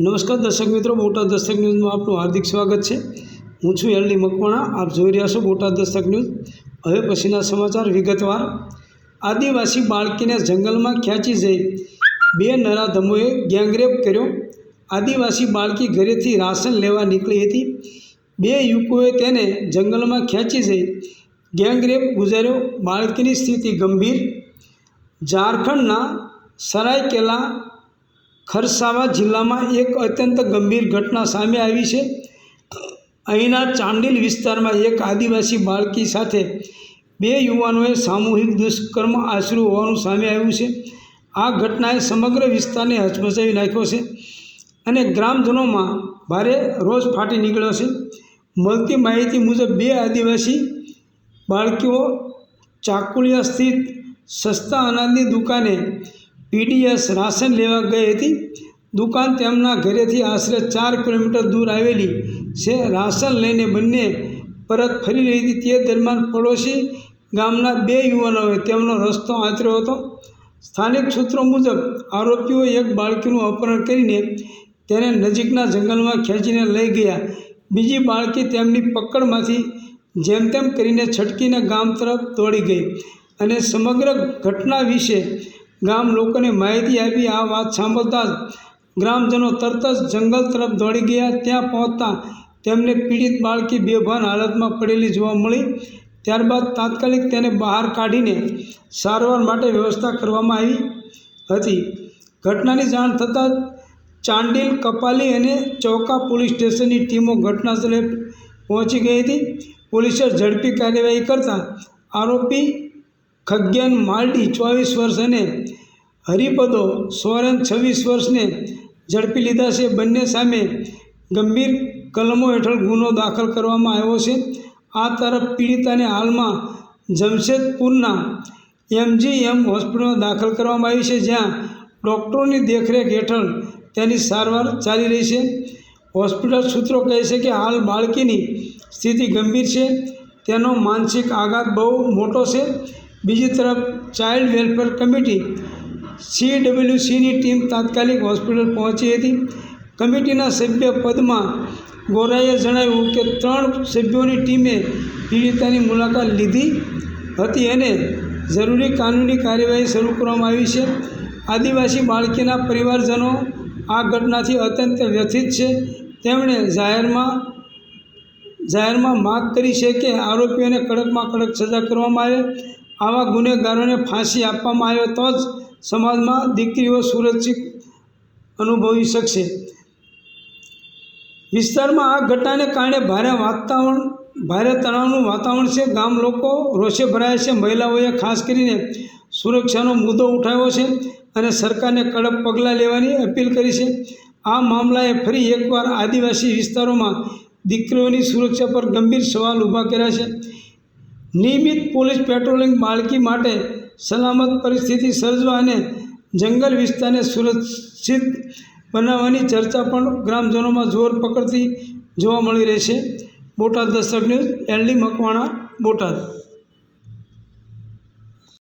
નમસ્કાર દર્શક મિત્રો, બોટાદ દસ્તક ન્યૂઝમાં આપનું હાર્દિક સ્વાગત છે. હું છું એલડી મકવાણા, આપ જોઈ રહ્યા છો બોટાદ દસ્તક ન્યૂઝ. હવે પછીના સમાચાર વિગતવાર. આદિવાસી બાળકીને જંગલમાં ખેંચી જઈ બે નરાધમોએ ગેંગરેપ કર્યો. આદિવાસી બાળકી ઘરેથી રાશન લેવા નીકળી હતી. બે યુવકોએ તેને જંગલમાં ખેંચી જઈ ગેંગરેપ ગુજાર્યો. બાળકીની સ્થિતિ ગંભીર. ઝારખંડના સરાયકેલા ખરસાવા જિલ્લામાં એક અત્યંત ગંભીર ઘટના સામે આવી છે. અહીંના ચાંડીલ વિસ્તારમાં એક આદિવાસી બાળકી સાથે બે યુવાનોએ સામૂહિક દુષ્કર્મ આશરું હોવાનું સામે આવ્યું છે. આ ઘટનાએ સમગ્ર વિસ્તારને હચમચાવી નાખ્યો છે અને ગ્રામજનોમાં ભારે રોષ ફાટી નીકળ્યો છે. મળતી માહિતી મુજબ બે આદિવાસી બાળકીઓ ચાકુલિયા સ્થિત સસ્તા અનાજની દુકાને પીડીએસ રાશન લેવા ગઈ હતી. દુકાન તેમના ઘરેથી આશરે ચાર કિલોમીટર દૂર આવેલી. છે રાશન લઈને બંને પરત ફરી રહી હતી. તે દરમિયાન પડોશી ગામના બે યુવાનોએ તેમનો રસ્તો આંતર્યો હતો. સ્થાનિક સૂત્રો મુજબ આરોપીઓ એક બાળકીનું અપહરણ કરીને તેને નજીકના જંગલમાં ખેંચીને લઈ ગયા. બીજી બાળકી તેમની પકડમાંથી જેમ તેમ કરીને છટકીને ગામ તરફ દોડી ગઈ અને સમગ્ર ઘટના વિશે ગામ લોકોને માહિતી આપી આ વાત સાંભળતા જ ગ્રામજનો તરત જ જંગલ તરફ દોડી ગયા. ત્યાં પહોંચતા તેમને પીડિત બાળકી બેભાન હાલતમાં પડેલી જોવા મળી. ત્યારબાદ તાત્કાલિક તેને બહાર કાઢીને સારવાર માટે વ્યવસ્થા કરવામાં આવી હતી. ઘટનાની જાણ થતાં જ ચાંડીલ, કપાલી અને ચોકા પોલીસ સ્ટેશનની ટીમો ઘટનાસ્થળે પહોંચી ગઈ હતી. પોલીસે ઝડપી કાર્યવાહી કરતાં આરોપી ખગ્યાન માલડી ચોવીસ વર્ષ અને હરિપદો સોરેન છવ્વીસ વર્ષને ઝડપી લીધા છે. બંને સામે ગંભીર કલમો હેઠળ ગુનો દાખલ કરવામાં આવ્યો છે. આ તરફ પીડિતાને હાલમાં જમશેદપુરના એમજીએમ હોસ્પિટલમાં દાખલ કરવામાં આવી છે, જ્યાં ડૉક્ટરોની દેખરેખ હેઠળ તેની સારવાર ચાલી રહી છે. હોસ્પિટલ સૂત્રો કહે છે કે હાલ બાળકીની સ્થિતિ ગંભીર છે. તેનો માનસિક આઘાત બહુ મોટો છે. બીજી તરફ ચાઇલ્ડ વેલફેર કમિટી સીડબ્લ્યુસીની ટીમ તાત્કાલિક હોસ્પિટલ પહોંચી હતી. કમિટીના સભ્ય પદમાં ગોરાએ જણાવ્યું કે ત્રણ સભ્યોની ટીમે પીડિતાની મુલાકાત લીધી હતી અને જરૂરી કાનૂની કાર્યવાહી શરૂ કરવામાં આવી છે. આદિવાસી બાળકીના પરિવારજનો આ ઘટનાથી અત્યંત વ્યથિત છે. તેમણે જાહેરમાં જાહેરમાં માગ કરી છે કે આરોપીઓને કડકમાં કડક સજા કરવામાં આવે. આવા ગુનેગારોને ફાંસી આપવામાં આવે તો જ સમાજમાં દીકરીઓ સુરક્ષિત અનુભવી શકશે. વિસ્તારમાં આ ઘટનાને કારણે ભારે વાતાવરણ, ભારે તણાવનું વાતાવરણ છે. ગામ લોકો રોષે ભરાયા છે. મહિલાઓએ ખાસ કરીને સુરક્ષાનો મુદ્દો ઉઠાવ્યો છે અને સરકારને કડક પગલાં લેવાની અપીલ કરી છે. આ મામલાએ ફરી એકવાર આદિવાસી વિસ્તારોમાં દીકરીઓની સુરક્ષા પર ગંભીર સવાલ ઊભા કર્યા છે. નિયમિત પોલીસ પેટ્રોલિંગ બાળકી માટે સલામત પરિસ્થિતિ સર્જવા અને જંગલ વિસ્તારને સુરક્ષિત બનાવવાની ચર્ચા પણ ગ્રામજનોમાં જોર પકડતી જોવા મળી રહી છે. Botad Dastak news LD Makwana, Botad.